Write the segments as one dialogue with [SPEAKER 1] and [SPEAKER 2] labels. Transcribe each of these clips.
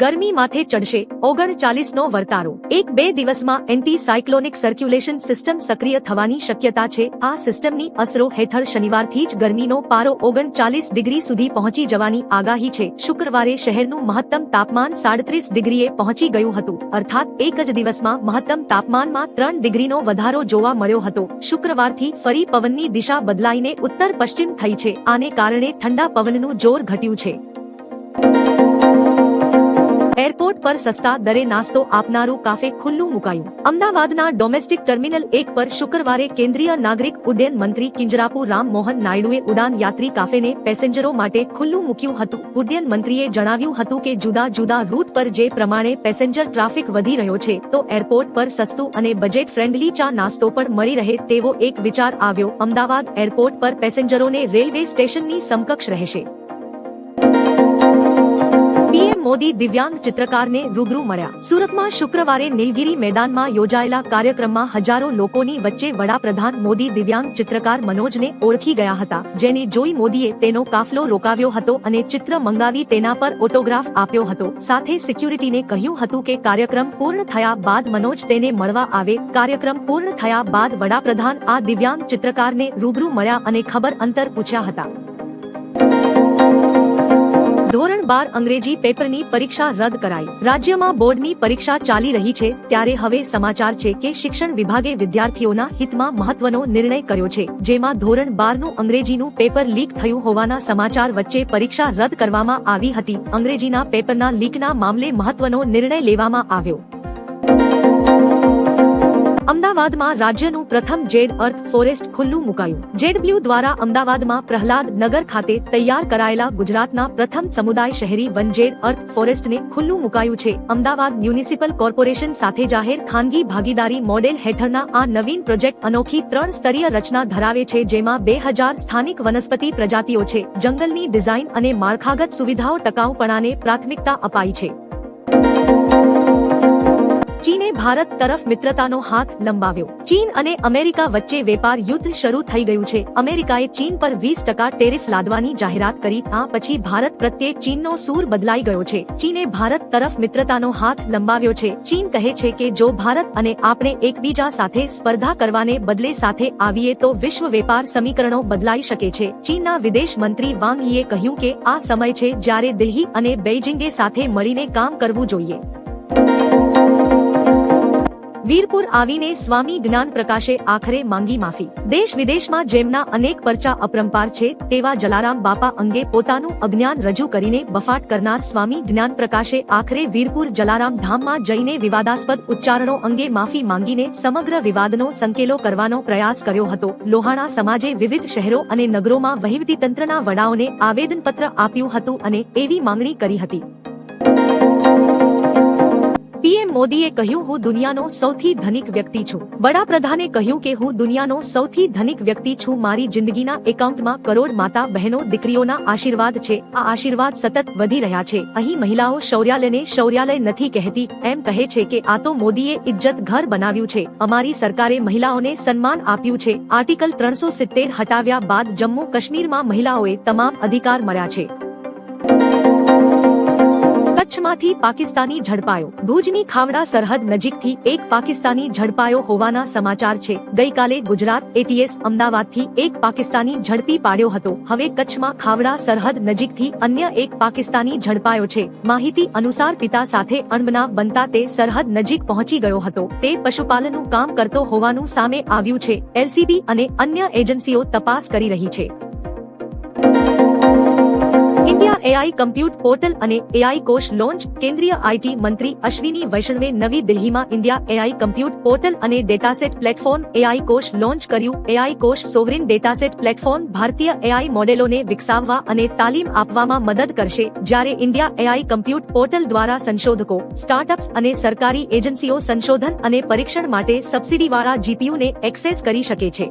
[SPEAKER 1] ગરમી માથે ચડશે ઓગણચાલીસ નો વર્તારો. એક બે દિવસમાં એન્ટી સાયક્લોનિક સર્ક્યુલેશન સિસ્ટમ સક્રિય થવાની શક્યતા છે. આ સિસ્ટમની અસરો હેઠળ શનિવારથી જ ગરમીનો પારો ઓગણચાલીસ ડિગ્રી સુધી પહોંચી જવાની આગાહી છે. શુક્રવારે શહેરનું મહત્તમ તાપમાન સાડત્રીસ ડિગ્રીએ પહોંચી ગયું હતું. અર્થાત, એક જ દિવસમાં મહત્તમ તાપમાનમાં ત્રણ ડિગ્રીનો વધારો જોવા મળ્યો હતો. શુક્રવારથી ફરી પવનની દિશા બદલાઈને ઉત્તર પશ્ચિમ થઈ છે. આને કારણે ઠંડા પવનનું જોર ઘટ્યું છે. એરપોર્ટ પર સસ્તા દરે નાસ્તો આપનારું કાફે ખુલ્લું મુકાયું. અમદાવાદના ડોમેસ્ટિક ટર્મિનલ એક પર શુક્રવારે કેન્દ્રીય નાગરિક ઉડ્ડયન મંત્રી કિંજરાપુ રામ મોહન નાયડુએ ઉડાન યાત્રી કાફેને પેસેન્જરો માટે ખુલ્લું મૂક્યું હતું. ઉડ્ડયન મંત્રીએ જણાવ્યું હતું કે જુદા જુદા રૂટ પર જે પ્રમાણે પેસેન્જર ટ્રાફિક વધી રહ્યો છે, તો એરપોર્ટ પર સસ્તું અને બજેટ ફ્રેન્ડલી ચા નાસ્તો પણ મળી રહે તેવો એક વિચાર આવ્યો. અમદાવાદ એરપોર્ટ પર પેસેન્જરોને રેલવે સ્ટેશનની સમકક્ષ રહેશે. મોદી દિવ્યાંગ ચિત્રકારને રૂબરૂ મળ્યા. સુરતમાં શુક્રવારે નીલગિરી મેદાનમાં યોજાયેલા કાર્યક્રમમાં હજારો લોકોની વચ્ચે વડાપ્રધાન મોદી દિવ્યાંગ ચિત્રકાર મનોજને ઓળખી ગયા હતા. જેને જોઈ મોદીએ તેનો કાફલો રોકાવ્યો હતો અને ચિત્ર મંગાવી તેના પર ઓટોગ્રાફ આપ્યો હતો. સાથે સિક્યુરિટીને કહ્યું હતું કે કાર્યક્રમ પૂર્ણ થયા બાદ મનોજ તેને મળવા આવે. કાર્યક્રમ પૂર્ણ થયા બાદ વડાપ્રધાન આ દિવ્યાંગ ચિત્રકારને રૂબરૂ મળ્યા અને ખબર અંતર પૂછ્યા હતા. ધોરણ બાર અંગ્રેજી પેપરની પરીક્ષા રદ કરાઈ. રાજ્યમાં બોર્ડની પરીક્ષા ચાલી રહી છે, ત્યારે હવે સમાચાર છે કે શિક્ષણ વિભાગે વિદ્યાર્થીઓના હિતમાં મહત્વનો નિર્ણય કર્યો છે, જેમાં ધોરણ બારનું અંગ્રેજીનું પેપર લીક થયું હોવાના સમાચાર વચ્ચે પરીક્ષા રદ કરવામાં આવી હતી. અંગ્રેજીના પેપરના લીકના મામલે મહત્વનો નિર્ણય લેવામાં આવ્યો. અમદાવાદમાં રાજ્યનું પ્રથમ જેડ અર્થ ફોરેસ્ટ ખુલ્લું મુકાયું. જેડબ્લ્યુ દ્વારા અમદાવાદમાં પ્રહલાદ નગર ખાતે તૈયાર કરાયેલા ગુજરાતના પ્રથમ સમુદાય શહેરી વન જેડ અર્થ ફોરેસ્ટને ખુલ્લું મુકાયું છે. અમદાવાદ મ્યુનિસિપલ કોર્પોરેશન સાથે જાહેર ખાનગી ભાગીદારી મોડેલ હેઠળના આ નવીન પ્રોજેક્ટ અનોખી ત્રણ સ્તરીય રચના ધરાવે છે જેમાં બે હજાર સ્થાનિક વનસ્પતિ પ્રજાતિઓ છે. જંગલની ડિઝાઇન અને માળખાગત સુવિધાઓ ટકાઉપણાને પ્રાથમિકતા અપાઈ છે. ચીને ભારત તરફ મિત્રતાનો હાથ લંબાવ્યો. ચીન અને અમેરિકા વચ્ચે વેપાર યુદ્ધ શરૂ થઈ ગયું છે. અમેરિકાએ ચીન પર વીસ ટકા ટેરિફ લાદવાની જાહેરાત કરી. આ પછી ભારત પ્રત્યે ચીનનો સૂર બદલાઈ ગયો છે. ચીને ભારત તરફ મિત્રતાનો હાથ લંબાવ્યો છે. ચીન કહે છે કે જો ભારત અને આપણે એકબીજા સાથે સ્પર્ધા કરવાને બદલે સાથે આવીએ તો વિશ્વ વેપાર સમીકરણો બદલાઈ શકે છે. ચીનના વિદેશ મંત્રી વાંગ યીએ કહ્યું કે આ સમય છે જ્યારે દિલ્હી અને બેઇજિંગે સાથે મળીને કામ કરવું જોઈએ. વીરપુર આવીને સ્વામી જ્ઞાન પ્રકાશે આખરે માંગી માફી. દેશ વિદેશમાં જેમના અનેક પરચા અપરંપાર છે, તેવા જલારામ બાપા અંગે પોતાનું અજ્ઞાન રજૂ કરીને બફાટ કરનાર સ્વામી જ્ઞાન પ્રકાશે આખરે વીરપુર જલારામ ધામમાં જઈને વિવાદાસ્પદ ઉચ્ચારણો અંગે માફી માંગીને સમગ્ર વિવાદનો સંકેલો કરવાનો પ્રયાસ કર્યો હતો. લોહાણા સમાજે વિવિધ શહેરો અને નગરોમાં વહીવટીતંત્રના વડાઓને આવેદનપત્ર આપ્યું હતું અને એવી માંગણી કરી હતી. પીએમ મોદીએ કહ્યું, હું દુનિયાનો સૌથી ધનિક વ્યક્તિ છું. વડાપ્રધાને કહ્યું કે, હું દુનિયાનો સૌથી ધનિક વ્યક્તિ છું. મારી જિંદગીના એકાઉન્ટમાં કરોડ માતા બહેનો દીકરીઓના આશીર્વાદ છે. આ આશીર્વાદ સતત વધી રહ્યા છે. અહીં મહિલાઓ શૌર્યાલયને શૌર્યાલય નથી કહેતી. એમ કહે છે કે, આ તો મોદીએ ઇજ્જત ઘર બનાવ્યું છે. અમારી સરકારે મહિલાઓને સન્માન આપ્યું છે. આર્ટિકલ ત્રણસો સિત્તેર હટાવ્યા બાદ જમ્મુ કાશ્મીરમાં મહિલાઓએ તમામ અધિકાર મળ્યા છે. કચ્છમાંથી પાકિસ્તાની ઝડપાયો. ભુજની ખાવડા સરહદ નજીકથી એક પાકિસ્તાની ઝડપાયો હોવાના સમાચાર છે. ગઈકાલે ગુજરાત એટીએસ અમદાવાદથી એક પાકિસ્તાની ઝડપી પાડ્યો હતો. હવે કચ્છમાં ખાવડા સરહદ નજીકથી અન્ય એક પાકિસ્તાની ઝડપાયો છે. માહિતી અનુસાર પિતા સાથે અણબનાવ બનતા તે સરહદ નજીક પહોંચી ગયો હતો. તે પશુપાલનનું કામ કરતો હોવાનું સામે આવ્યું છે. એલસીબી અને અન્ય એજન્સીઓ તપાસ કરી રહી છે. ઇન્ડિયા એઆઈ કમ્પ્યુટ પોર્ટલ અને એઆઈ કોષ લોન્ચ કેન્દ્રીય આઈટી મંત્રી અશ્વિની વૈષ્ણવે નવી દિલ્હીમાં ઇન્ડિયા એઆઈ કમ્પ્યુટ પોર્ટલ અને dataset platform AI Kosh launch કર્યું. AI Kosh sovereign dataset platform ભારતીય એઆઈ મોડેલોને વિકસાવવા અને તાલીમ આપવામાં મદદ કરશે. જ્યારે ઇન્ડિયા એઆઈ કમ્પ્યુટ પોર્ટલ દ્વારા સંશોધકો સ્ટાર્ટઅપ્સ અને સરકારી એજન્સીઓ સંશોધન અને પરીક્ષણ માટે સબસિડીવાળા જીપીયુને એક્સેસ કરી શકે છે.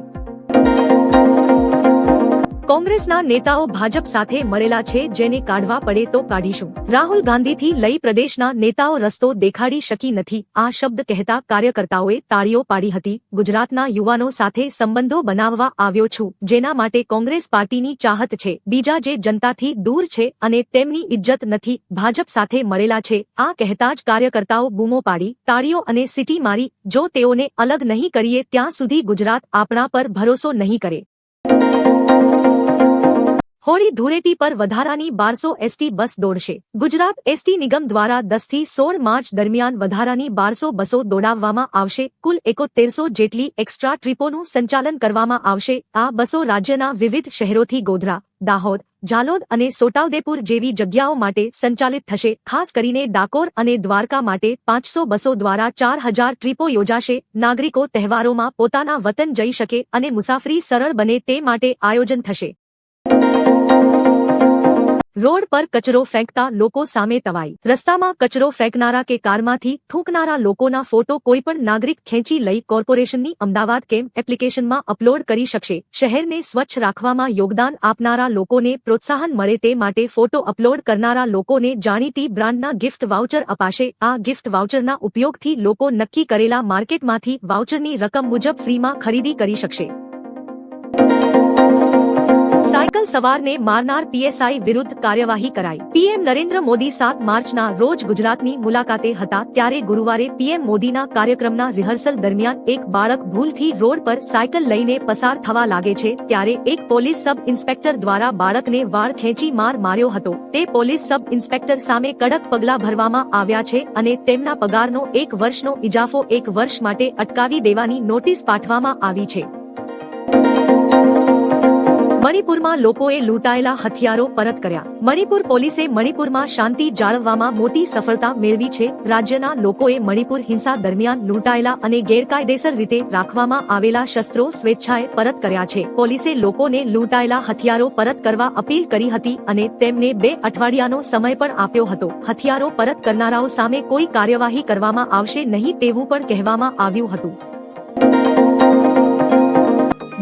[SPEAKER 1] કોંગ્રેસના નેતાઓ ભાજપ સાથે મળેલા છે જેને કાઢવા પડે તો કાઢીશું. રાહુલ ગાંધીથી લઈ પ્રદેશના નેતાઓ રસ્તો દેખાડી શકી નથી. આ શબ્દ કહેતા કાર્યકર્તાઓએ તાળીઓ પાડી હતી. ગુજરાતના યુવાનો સાથે સંબંધો બનાવવા આવ્યો છું, જેના માટે કોંગ્રેસ પાર્ટીની ચાહત છે. બીજા જે જનતાથી દૂર છે અને તેમની ઇજ્જત નથી, ભાજપ સાથે મળેલા છે. આ કહેતા જ કાર્યકર્તાઓ બૂમો પાડી, તાળીઓ અને સિટી મારી, જો તેઓને અલગ નહીં કરીએ, ત્યાં સુધી ગુજરાત આપણા પર ભરોસો નહીં કરે. હોળી ધૂળેટી પર વધારાની બારસો એસટી બસ દોડશે. ગુજરાત એસટી નિગમ દ્વારા દસથી સોળ માર્ચ દરમિયાન વધારાની બારસો બસો દોડાવવામાં આવશે. કુલ એકોતેરસો જેટલી એક્સ્ટ્રા ટ્રીપોનું સંચાલન કરવામાં આવશે. આ બસો રાજ્યના વિવિધ શહેરોથી ગોધરા, દાહોદ જાલોદ અને સોટાઉદેપુર જેવી જગ્યાઓ માટે સંચાલિત થશે. ખાસ કરીને ડાકોર અને દ્વારકા માટે પાંચસો બસો દ્વારા ચાર હજાર ટ્રીપો યોજાશે. નાગરિકો તહેવારોમાં પોતાના વતન જઈ શકે અને મુસાફરી સરળ બને તે માટે આયોજન થશે. રોડ પર કચરો ફેંકતા લોકો સામે તવાઈ. રસ્તામાં કચરો ફેંકનારા કે કારમાંથી થૂંકનારા લોકોના ફોટો કોઈપણ નાગરિક ખેંચી લઈ કોર્પોરેશનની અમદાવાદ કેમ એપ્લિકેશનમાં અપલોડ કરી શકશે. શહેરને સ્વચ્છ રાખવામાં યોગદાન આપનારા લોકોને પ્રોત્સાહન મળે તે માટે ફોટો અપલોડ કરનારા લોકોને જાણીતી બ્રાન્ડના ગિફ્ટ વાઉચર અપાશે. આ ગિફ્ટ વાઉચરના ઉપયોગથી લોકો નક્કી કરેલા માર્કેટમાંથી વાઉચરની રકમ મુજબ ફ્રીમાં ખરીદી કરી શકશે. સાયકલ સવારને મારનાર પીએસઆઈ વિરુદ્ધ કાર્યવાહી કરાઈ. પીએમ નરેન્દ્ર મોદી સાત માર્ચના રોજ ગુજરાતની મુલાકાતે હતા ત્યારે ગુરુવારે પીએમ મોદીના કાર્યક્રમના રિહર્સલ દરમિયાન એક બાળક ભૂલથી રોડ પર સાયકલ લઈને પસાર થવા લાગે છે ત્યારે એક પોલીસ સબ ઇન્સ્પેક્ટર દ્વારા બાળકને વાળ ખેંચી માર માર્યો હતો. તે પોલીસ સબ ઇન્સ્પેક્ટર સામે કડક પગલાં ભરવામાં આવ્યા છે અને તેમના પગારનો એક વર્ષનો ઇજાફો એક વર્ષ માટે અટકાવી દેવાની નોટિસ પાઠવવામાં આવી છે. મણિપુરમાં લોકોએ લૂંટાયેલા હથિયારો પરત કર્યા. મણિપુર પોલીસે મણિપુરમાં શાંતિ જાળવવામાં મોટી સફળતા મેળવી છે. રાજ્યના લોકોએ મણિપુર હિંસા દરમિયાન લૂંટાયેલા અને ગેરકાયદેસર રીતે રાખવામાં આવેલા શસ્ત્રો સ્વેચ્છાએ પરત કર્યા છે. પોલીસે લોકોને લૂંટાયેલા હથિયારો પરત કરવા અપીલ કરી હતી અને તેમને બે અઠવાડિયાનો સમય પણ આપ્યો હતો. હથિયારો પરત કરનારાઓ સામે કોઈ કાર્યવાહી કરવામાં આવશે નહીં તેવું પણ કહેવામાં આવ્યું હતું.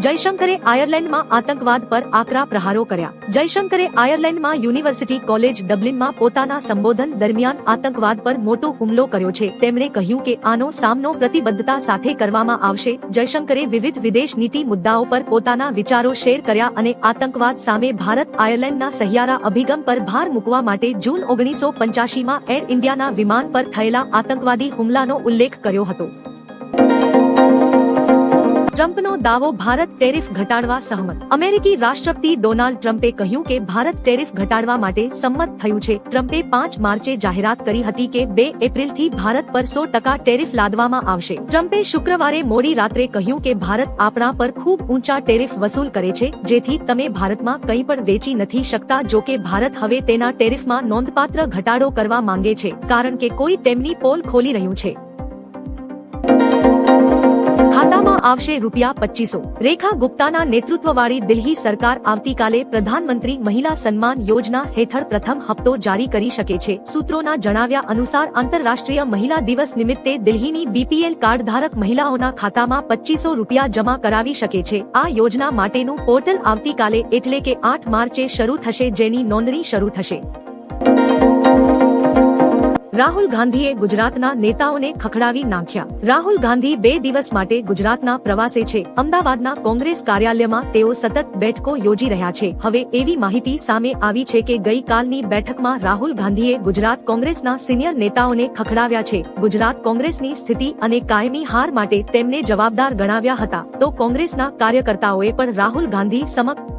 [SPEAKER 1] જયશંકરે આયર્લેન્ડમાં આતંકવાદ પર આકરા પ્રહારો કર્યા. જયશંકરે આયર્લેન્ડમાં યુનિવર્સિટી કોલેજ ડબલિનમાં પોતાના સંબોધન દરમિયાન આતંકવાદ પર મોટો હુમલો કર્યો છે. તેમણે કહ્યું કે આનો સામનો પ્રતિબદ્ધતા સાથે કરવામાં આવશે. જયશંકરે વિવિધ વિદેશ નીતિ મુદ્દાઓ પર પોતાના વિચારો શેર કર્યા અને આતંકવાદ સામે ભારત આયર્લેન્ડના સહિયારા અભિગમ પર ભાર મૂકવા માટે જૂન ઓગણીસો પંચ્યાસીમાં એર ઇન્ડિયાના વિમાન પર થયેલા આતંકવાદી હુમલાનો ઉલ્લેખ કર્યો હતો. ટ્રમ્પનો દાવો ભારત ટેરિફ ઘટાડવા સહમત. અમેરિકી રાષ્ટ્રપતિ ડોનાલ્ડ ટ્રમ્પે કહ્યું કે ભારત ટેરિફ ઘટાડવા માટે સંમત થયું છે. ટ્રમ્પે પાંચ માર્ચે જાહેરાત કરી હતી કે બે એપ્રિલથી ભારત પર સો ટકા ટેરિફ લાદવામાં આવશે. ટ્રમ્પે શુક્રવારે મોડી રાત્રે કહ્યું કે ભારત આપણા પર ખૂબ ઊંચા ટેરિફ વસૂલ કરે છે, જેથી તમે ભારતમાં કંઈ પણ વેચી નથી શકતા જો કે ભારત હવે તેના ટેરિફમાં નોંધપાત્ર ઘટાડો કરવા માંગે છે, કારણ કે કોઈ તેમની પોલ ખોલી રહ્યું છે. આવશે રૂપિયા પચીસો. રેખા ગુપ્તાના નેતૃત્વવાળી દિલ્હી સરકાર આવતીકાલે પ્રધાનમંત્રી મહિલા સન્માન યોજના હેઠળ પ્રથમ હપ્તો જારી કરી શકે છે. સૂત્રોના જણાવ્યા અનુસાર આંતરરાષ્ટ્રીય મહિલા દિવસ નિમિત્તે દિલ્હીની બીપીએલ કાર્ડ ધારક મહિલાઓના ખાતામાં પચીસો રૂપિયા જમા કરાવી શકે છે. આ યોજના માટેનું પોર્ટલ આવતીકાલે એટલે કે આઠ માર્ચે શરૂ થશે જેની નોંધણી શરૂ થશે. રાહુલ ગાંધીએ ગુજરાતના નેતાઓને ખખડાવી નાખ્યા. રાહુલ ગાંધી બે દિવસ માટે ગુજરાતના પ્રવાસે છે. અમદાવાદના કોંગ્રેસ કાર્યાલયમાં તેઓ સતત બેઠકો યોજી રહ્યા છે. હવે એવી માહિતી સામે આવી છે કે ગઈકાલની બેઠકમાં રાહુલ ગાંધીએ ગુજરાત કોંગ્રેસના સિનિયર નેતાઓને ખખડાવ્યા છે. ગુજરાત કોંગ્રેસની સ્થિતિ અને કાયમી હાર માટે તેમને જવાબદાર ગણાવ્યા હતા. તો કોંગ્રેસના કાર્યકર્તાઓએ પણ રાહુલ ગાંધી સમક્ષ